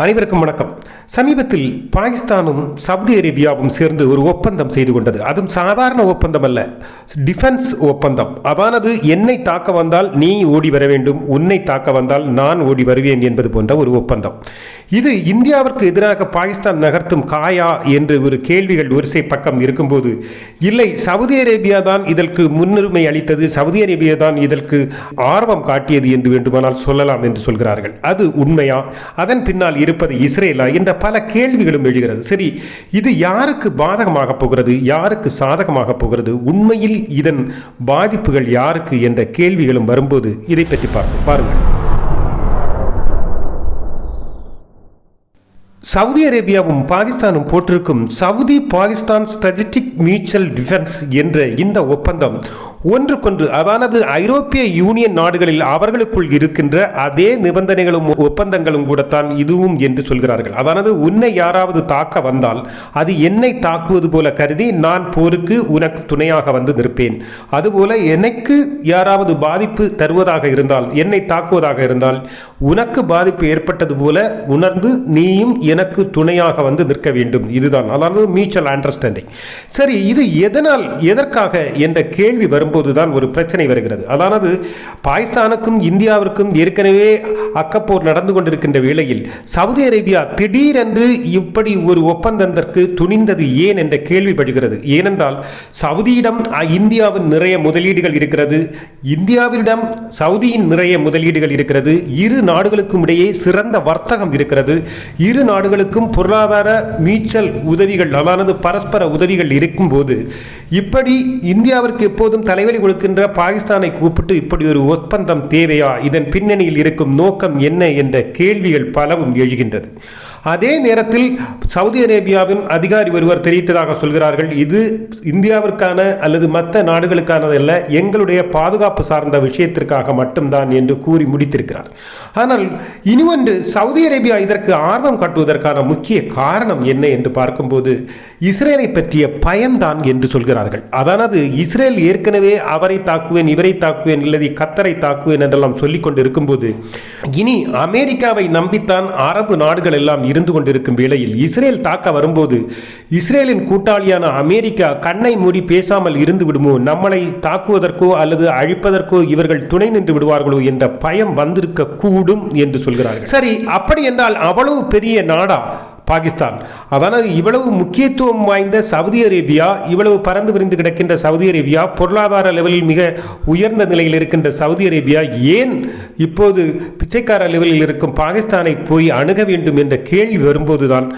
அனைவருக்கும் வணக்கம். சமீபத்தில் பாகிஸ்தானும் சவுதி அரேபியாவும் சேர்ந்து ஒரு ஒப்பந்தம் செய்து கொண்டது. அதுவும் சாதாரண ஒப்பந்தம் அல்ல டிஃபென்ஸ் ஒப்பந்தம். அதானது என்னை தாக்க வந்தால் நீ ஓடி வர வேண்டும் உன்னை தாக்க வந்தால் நான் ஓடி வருவேன் என்பது போன்ற ஒரு ஒப்பந்தம். இது இந்தியாவிற்கு எதிராக பாகிஸ்தான் நகர்த்தும் காயா என்று ஒரு கேள்விகள் வரிசை பக்கம் இருக்கும்போது இல்லை சவுதி அரேபியா தான் இதற்கு முன்னுரிமை அளித்தது சவுதி அரேபியா தான் இதற்கு ஆர்வம் காட்டியது என்று வேண்டுமானால் சொல்லலாம் என்று சொல்கிறார்கள். அது உண்மையா? அதன் பின்னால் இருப்பது இஸ்ரேலா என்ற பல கேள்விகளும் எழுகிறது. சரி இது யாருக்கு பாதகமாக போகிறது? யாருக்கு சாதகமாக போகிறது? உண்மையில் இதன் பாதிப்புகள் யாருக்கு என்ற கேள்விகளும் வரும்போது இதை பற்றி பார்ப்போம். பாருங்கள். சவுதி அரேபியாவும் பாகிஸ்தானும் போட்டிருக்கும் Saudi Pakistan strategic mutual defence என்ற இந்த ஒப்பந்தம் ஒன்றுக்கொன்று அதானது ஐரோப்பிய யூனியன் நாடுகளில் அவர்களுக்குள் இருக்கின்ற அதே நிபந்தனைகளும் ஒப்பந்தங்களும் கூடத்தான் இதுவும் என்று சொல்கிறார்கள். அதானது உன்னை யாராவது தாக்க வந்தால் அது என்னை தாக்குவது போல கருதி நான் போருக்கு உனக்கு துணையாக வந்து நிற்பேன். அதுபோல எனக்கு யாராவது பாதிப்பு தருவதாக இருந்தால் என்னை தாக்குவதாக இருந்தால் உனக்கு பாதிப்பு ஏற்பட்டது போல உணர்ந்து நீயும் எனக்கு துணையாக வந்து நிற்க வேண்டும். இதுதான். அதாவது மியூச்சுவல் அண்டர்ஸ்டாண்டிங் சரி இது எதனால் எதற்காக என்ற கேள்வி வரும் வரும்போதுதான் ஒரு பிரச்சனை வருகிறது. அதானது பாகிஸ்தானுக்கும் இந்தியாவிற்கும் ஏற்கனவே அக்கப்போர் நடந்து கொண்டிருக்கின்ற வேளையில் சவுதி அரேபியா திடீரென்று இப்படி ஒரு ஒப்பந்தத்திற்கு துணிந்தது ஏன் என்ற கேள்விப்படுகிறது ஏனென்றால் சவுதியிடம் இந்தியாவின் நிறைய முதலீடுகள் இருக்கிறது. இந்தியாவிடம் சவுதியின் நிறைய முதலீடுகள் இருக்கிறது. இரு நாடுகளுக்கும் இடையே சிறந்த வர்த்தகம் இருக்கிறது. இரு நாடுகளுக்கும் பொருளாதார மீச்சல் உதவிகள் அதானது பரஸ்பர உதவிகள் இருக்கும்போது இப்படி இந்தியாவிற்கு எப்போதும் தலை தலைவலி கொடுக்கின்ற பாகிஸ்தானை கூப்பிட்டு இப்படி ஒரு ஒப்பந்தம் தேவையா? இதன் பின்னணியில் இருக்கும் நோக்கம் என்ன என்ற கேள்விகள் பலவும் எழுகின்றது. அதே நேரத்தில் சவுதி அரேபியாவின் அதிகாரி ஒருவர் தெரிவித்ததாக சொல்கிறார்கள். இது இந்தியாவிற்கான அல்லது மற்ற நாடுகளுக்கானதல்ல எங்களுடைய பாதுகாப்பு சார்ந்த விஷயத்திற்காக மட்டும்தான் என்று கூறி முடித்திருக்கிறார். ஆனால் இனி ஒன்று சவுதி அரேபியா இதற்கு ஆர்வம் காட்டுவதற்கான முக்கிய காரணம் என்ன என்று பார்க்கும்போது இஸ்ரேலை பற்றிய பயம்தான் என்று சொல்கிறார்கள். அதானது இஸ்ரேல் ஏற்கனவே அவரை தாக்குவேன் இவரை தாக்குவேன் இல்லது கத்தரை தாக்குவேன் என்றெல்லாம் சொல்லிக் கொண்டு இருக்கும்போது இனி அமெரிக்காவை நம்பித்தான் அரபு நாடுகள் எல்லாம் இருந்து கொண்டிருக்கும் வேளையில் இஸ்ரேல் தாக்க வரும்போது இஸ்ரேலின் கூட்டாளியான அமெரிக்கா கண்ணை மூடி பேசாமல் இருந்து விடுமோ? நம்மளை தாக்குவதற்கோ அல்லது அழிப்பதற்கோ இவர்கள் துணை நின்று விடுவார்களோ என்ற பயம் வந்திருக்க கூடும் என்று சொல்கிறார்கள். சரி அப்படி என்றால் அவ்வளவு பெரிய நாடா? பாகிஸ்தான். அதனால் இவ்வளவு முக்கியத்துவம் வாய்ந்த சவுதி அரேபியா இவ்வளவு பறந்து விரிந்து கிடக்கின்ற சவுதி அரேபியா பொருளாதார லெவலில் மிக உயர்ந்த நிலையில் இருக்கின்ற சவுதி அரேபியா ஏன் இப்போது பிச்சைக்கார லெவலில் இருக்கும் பாகிஸ்தானை போய் அணுக வேண்டும் என்ற கேள்வி வரும்போதுதான்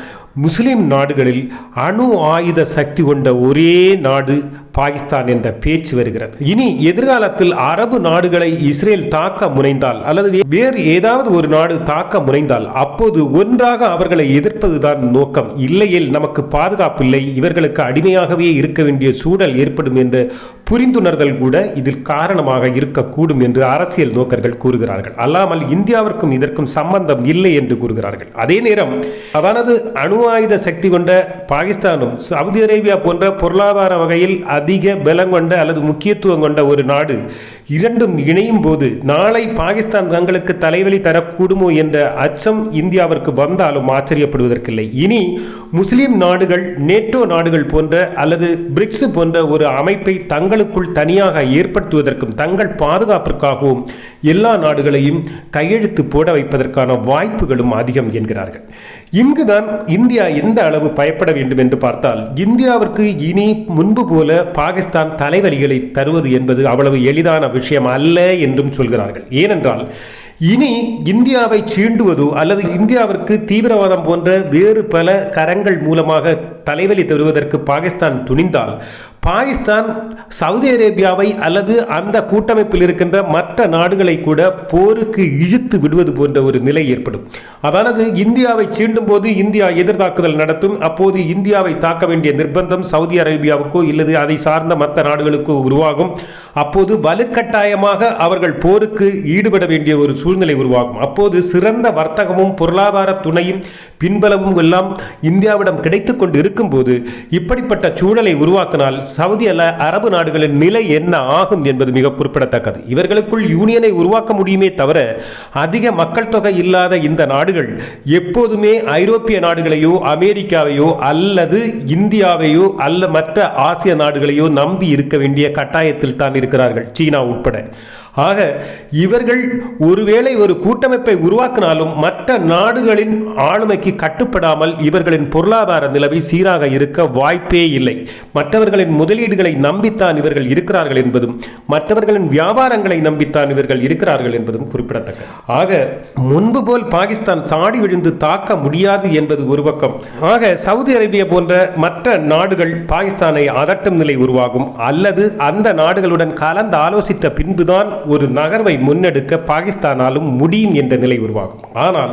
முஸ்லிம் நாடுகளில் அணு ஆயுத சக்தி கொண்ட ஒரே நாடு பாகிஸ்தான் என்ற பேச்சு வருகிறது. இனி எதிர்காலத்தில் அரபு நாடுகளை இஸ்ரேல் தாக்க முனைந்தால் அல்லது வேறு ஏதாவது ஒரு நாடு தாக்க முனைந்தால் அப்போது ஒன்றாக அவர்களை எதிர்ப்பதுதான் நோக்கம். இல்லையேல் நமக்கு பாதுகாப்பு இல்லை. இவர்களுக்கு அடிமையாகவே இருக்க வேண்டிய சூழல் ஏற்படும் என்ற புரிந்துணர்தல் கூட இதில் காரணமாக இருக்கக்கூடும் என்று அரசியல் நோக்கர்கள் கூறுகிறார்கள். அல்லாமல் இந்தியாவிற்கும் இதற்கும் சம்பந்தம் இல்லை என்று கூறுகிறார்கள். அதே நேரம் அதானது அணு ஆயுத சக்தி கொண்ட பாகிஸ்தானும் சவுதி அரேபியா போன்ற பொருளாதார வகையில் அதிக பலம் கொண்ட அல்லது முக்கியத்துவம் கொண்ட ஒரு நாடு. இரண்டும் இணையும் போது நாளை பாகிஸ்தான் தங்களுக்கு தலைவலி தரக்கூடுமோ என்ற அச்சம் இந்தியாவிற்கு வந்தாலும் ஆச்சரியப்படுவதற்கில்லை. இனி முஸ்லிம் நாடுகள் நேட்டோ நாடுகள் போன்ற அல்லது பிரிக்ஸ் போன்ற ஒரு அமைப்பை தங்களுக்குள் தனியாக ஏற்படுத்துவதற்கும் தங்கள் பாதுகாப்பிற்காகவும் எல்லா நாடுகளையும் கையெழுத்து போட வைப்பதற்கான வாய்ப்புகளும் அதிகம் என்கிறார்கள். இங்குதான் இந்தியா எந்த அளவு பயப்பட வேண்டும் என்று பார்த்தால் இந்தியாவிற்கு இனி முன்பு போல பாகிஸ்தான் தலைவலிகளை தருவது என்பது அவ்வளவு எளிதான விஷயம் அல்ல என்றும் சொல்கிறார்கள். ஏனென்றால் இனி இந்தியாவை சீண்டுவதோ அல்லது இந்தியாவிற்கு தீவிரவாதம் போன்ற வேறு பல கரங்கள் மூலமாக தலைவலி தருவதற்கு பாகிஸ்தான் துணிந்தால் பாகிஸ்தான் சவுதி அரேபியாவை அல்லது அந்த கூட்டமைப்பில் இருக்கின்ற மற்ற நாடுகளை கூட போருக்கு இழுத்து விடுவது போன்ற ஒரு நிலை ஏற்படும். அதானது இந்தியாவை சீண்டும் போது இந்தியா எதிர்த்தாக்குதல் நடத்தும் அப்போது இந்தியாவை தாக்க வேண்டிய நிர்பந்தம் சவுதி அரேபியாவுக்கோ இல்லது அதை சார்ந்த மற்ற நாடுகளுக்கோ உருவாகும். அப்போது வலுக்கட்டாயமாக அவர்கள் போருக்கு ஈடுபட வேண்டிய ஒரு சூழ்நிலை உருவாகும். அப்போது சிறந்த வர்த்தகமும் பொருளாதார துணையும் பின்பலமும் எல்லாம் இந்தியாவிடம் கிடைத்து கொண்டு இருக்கும்போது இப்படிப்பட்ட சூழலை உருவாக்கினால் சவுதி அல்ல அரபு நாடுகளின் நிலை என்ன ஆகும் என்பது மிக குறிப்பிடத்தக்கது. இவர்களுக்குள் யூனியனை உருவாக்க முடியுமே தவிர அதிக மக்கள் தொகை இல்லாத இந்த நாடுகள் எப்போதுமே ஐரோப்பிய நாடுகளையோ அமெரிக்காவையோ அல்லது இந்தியாவையோ அல்ல மற்ற ஆசிய நாடுகளையோ நம்பி இருக்க வேண்டிய கட்டாயத்தில் தான் இருக்கிறார்கள் சீனா உட்பட. ஆக இவர்கள் ஒருவேளை ஒரு கூட்டமைப்பை உருவாக்கினாலும் மற்ற மற்ற நாடுகளின் ஆளுமைக்கு கட்டுப்படாமல் இவர்களின் பொருளாதார நிலவை சீராக இருக்க வாய்ப்பே இல்லை. மற்றவர்களின் முதலீடுகளை நம்பித்தான் இவர்கள் இருக்கிறார்கள் என்பதும் மற்றவர்களின் வியாபாரங்களை நம்பித்தான் இவர்கள் இருக்கிறார்கள் என்பதும் குறிப்பிடத்தக்கது. ஆக முன்பு போல் பாகிஸ்தான் சாடி விழுந்து தாக்க முடியாது என்பது ஒரு பக்கம். ஆக சவுதி அரேபியா போன்ற மற்ற நாடுகள் பாகிஸ்தானை அதட்டும் நிலை உருவாகும். அல்லது அந்த நாடுகளுடன் கலந்து ஆலோசித்த பின்புதான் ஒரு நகர்வை முன்னெடுக்க பாகிஸ்தானாலும் முடியும் என்ற நிலை உருவாகும். ஆனால்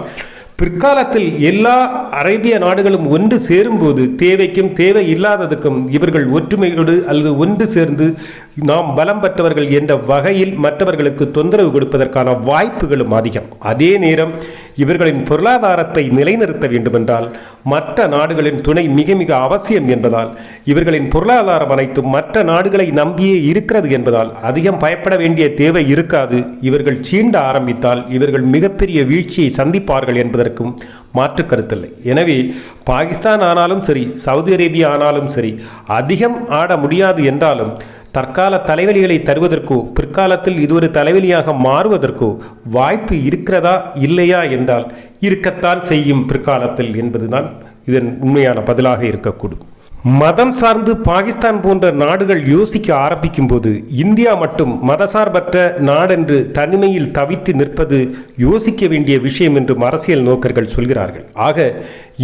பிற்காலத்தில் எல்லா அரேபிய நாடுகளும் ஒன்று சேரும்போது தேவைக்கும் தேவை இல்லாததுக்கும் இவர்கள் ஒற்றுமையோடு அல்லது ஒன்று சேர்ந்து நாம் பலம் பெற்றவர்கள் என்ற வகையில் மற்றவர்களுக்கு தொந்தரவு கொடுப்பதற்கான வாய்ப்புகளும் அதிகம். அதே நேரம் இவர்களின் பொருளாதாரத்தை நிலைநிறுத்த வேண்டுமென்றால் மற்ற நாடுகளின் துணை மிக மிக அவசியம் என்பதால் இவர்களின் பொருளாதாரம் அனைத்தும் மற்ற நாடுகளை நம்பியே இருக்கிறது என்பதால் அதிகம் பயப்பட வேண்டிய தேவை இருக்காது. இவர்கள் சீண்ட ஆரம்பித்தால் இவர்கள் மிகப்பெரிய வீழ்ச்சியை சந்திப்பார்கள் என்பதற்கும் மாற்று கருத்தில்லை. எனவே பாகிஸ்தான் ஆனாலும் சரி சவுதி அரேபியா ஆனாலும் சரி அதிகம் ஆட முடியாது என்றாலும் தற்கால தலைவலிகளை தருவதற்கோ பிற்காலத்தில் இது ஒரு தலைவலியாக மாறுவதற்கோ வாய்ப்பு இருக்கிறதா இல்லையா என்றால் இருக்கத்தான் செய்யும் பிற்காலத்தில் என்பதுதான் இதன் உண்மையான பதிலாக இருக்கக்கூடும். மதம் சார்ந்து பாகிஸ்தான் போன்ற நாடுகள் யோசிக்க ஆரம்பிக்கும் போது இந்தியா மட்டும் மதசார்பற்ற நாடென்று தனிமையில் தவித்து நிற்பது யோசிக்க வேண்டிய விஷயம் என்றும் அரசியல் நோக்கர்கள் சொல்கிறார்கள். ஆக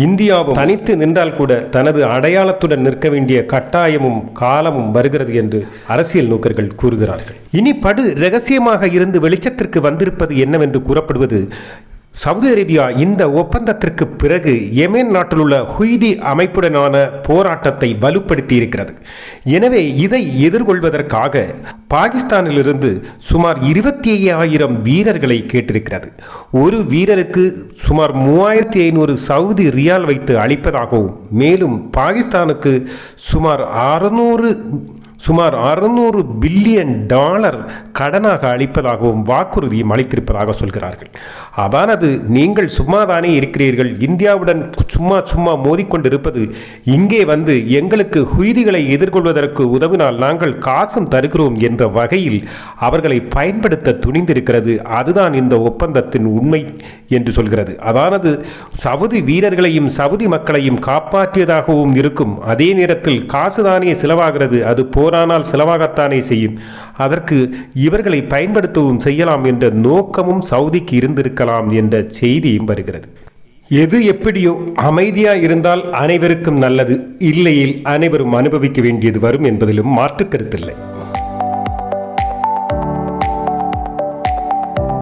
இந்தியாவும் தனித்து நின்றால் கூட தனது அடையாளத்துடன் நிற்க வேண்டிய கட்டாயமும் காலமும் வருகிறது என்று அரசியல் நோக்கர்கள் கூறுகிறார்கள். இனி படு ரகசியமாக இருந்து வெளிச்சத்திற்கு வந்திருப்பது என்னவென்று கூறப்படுவது சவுதி அரேபியா இந்த ஒப்பந்தத்திற்கு பிறகு யெமன் நாட்டில் உள்ள ஹுய்தி அமைப்புடனான போராட்டத்தை வலுப்படுத்தி இருக்கிறது எனவே இதை எதிர்கொள்வதற்காக பாகிஸ்தானிலிருந்து சுமார் இருபத்தி ஐயாயிரம் வீரர்களை கேட்டிருக்கிறது. ஒரு வீரருக்கு சுமார் மூவாயிரத்தி ஐநூறு சவுதி ரியால் வைத்து அளிப்பதாகவும் மேலும் பாகிஸ்தானுக்கு சுமார் அறுநூறு சுமார் அறுநூறு பில்லியன் டாலர் கடனாக அளிப்பதாகவும் வாக்குறுதியும் அளித்திருப்பதாக சொல்கிறார்கள். அதானது நீங்கள் சும்மாதானே இருக்கிறீர்கள். இந்தியாவுடன் சும்மா சும்மா மோதிக்கொண்டிருப்பது இங்கே வந்து எங்களுக்கு ஹுய்திகளை எதிர்கொள்வதற்கு உதவினால் நாங்கள் காசும் தருகிறோம் என்ற வகையில் அவர்களை பயன்படுத்த துணிந்திருக்கிறது. அதுதான் இந்த ஒப்பந்தத்தின் உண்மை என்று சொல்கிறது. அதானது சவுதி வீரர்களையும் சவுதி மக்களையும் காப்பாற்றியதாகவும் இருக்கும். அதே நேரத்தில் காசுதானே செலவாகிறது. அது போரானால் செலவாகத்தானே செய்யும்? அதற்கு இவர்களை பயன்படுத்தவும் செய்யலாம் என்ற நோக்கமும் சவுதிக்கு இருந்திருக்கலாம் என்ற செய்தியும் வருகிறது. எது எப்படியோ அமைதியா இருந்தால் அனைவருக்கும் நல்லது. இல்லையில் அனைவரும் அனுபவிக்க வேண்டியது வரும் என்பதிலும் மாற்று கருத்தில்லை